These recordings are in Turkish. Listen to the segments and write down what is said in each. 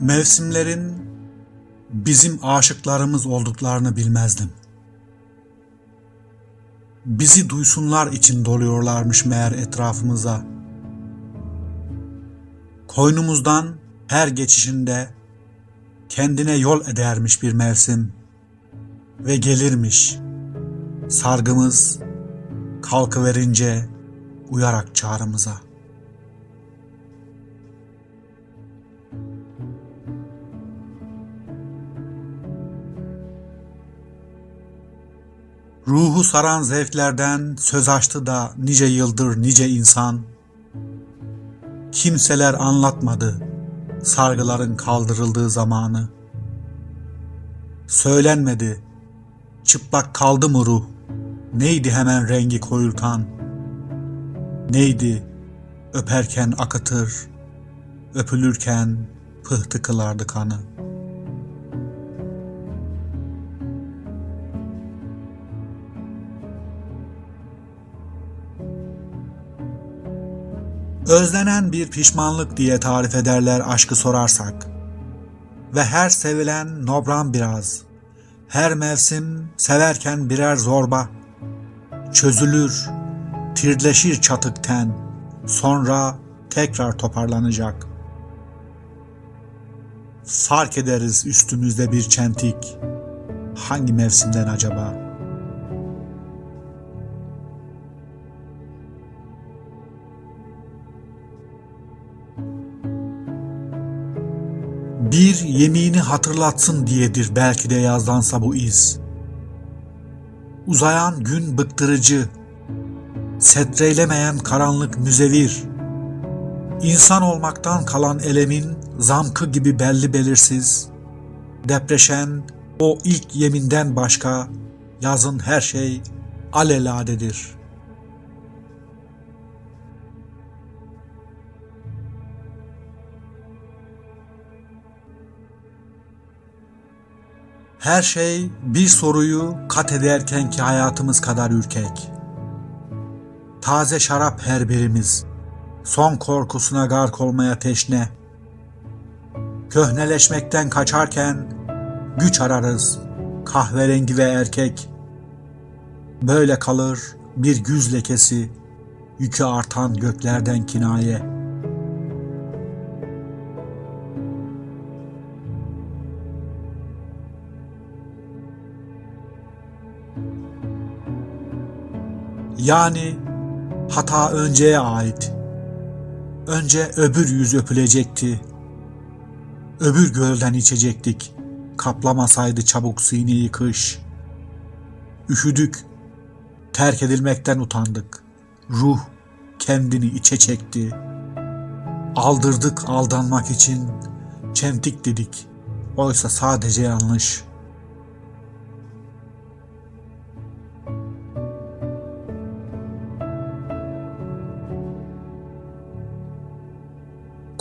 Mevsimlerin bizim aşıklarımız olduklarını bilmezdim. Bizi duysunlar için doluyorlarmış meğer etrafımıza. Koynumuzdan her geçişinde kendine yol edermiş bir mevsim ve gelirmiş. Sargımız kalkıverince uyarak çağrımıza. Ruhu saran zevklerden söz açtı da nice yıldır nice insan. Kimseler anlatmadı sargıların kaldırıldığı zamanı. Söylenmedi çıplak kaldı mı ruh? Neydi hemen rengi koyultan? Neydi öperken akıtır, öpülürken pıhtı kılardı kanı. Özlenen bir pişmanlık diye tarif ederler aşkı sorarsak. Ve her sevilen nobran biraz. Her mevsim severken birer zorba. Çözülür, tirleşir çatık ten. Sonra tekrar toparlanacak. Fark ederiz üstümüzde bir çentik. Hangi mevsimden acaba?'' Bir yemini hatırlatsın diyedir belki de yazdansa bu iz. Uzayan gün bıktırıcı, setreylemeyen karanlık müzevir. İnsan olmaktan kalan elemin zamkı gibi belli belirsiz, depreşen o ilk yeminden başka yazın her şey aleladedir.'' Her şey bir soruyu kat ederken ki hayatımız kadar ürkek. Taze şarap her birimiz, son korkusuna gark olmaya teşne. Köhneleşmekten kaçarken güç ararız, kahverengi ve erkek. Böyle kalır bir güz lekesi, yükü artan göklerden kinaye.'' Yani hata önceye ait. Önce öbür yüz öpülecekti. Öbür gölden içecektik. Kaplamasaydı çabuk sineyi kış. Üşüdük. Terk edilmekten utandık. Ruh kendini içe çekti. Aldırdık aldanmak için. Çentik dedik. Oysa sadece yanlış.''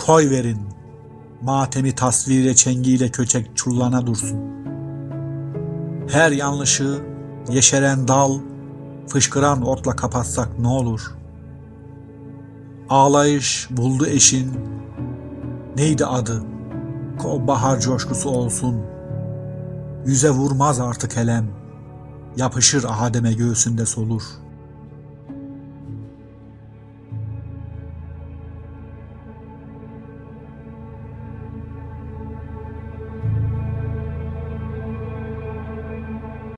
Koy verin. Matemi tasvire çengiyle köçek çullana dursun. Her yanlışı yeşeren dal, fışkıran otla kapatsak ne olur? Ağlayış buldu eşin, neydi adı? O bahar coşkusu olsun. Yüze vurmaz artık elem, yapışır Adem'e göğsünde solur.''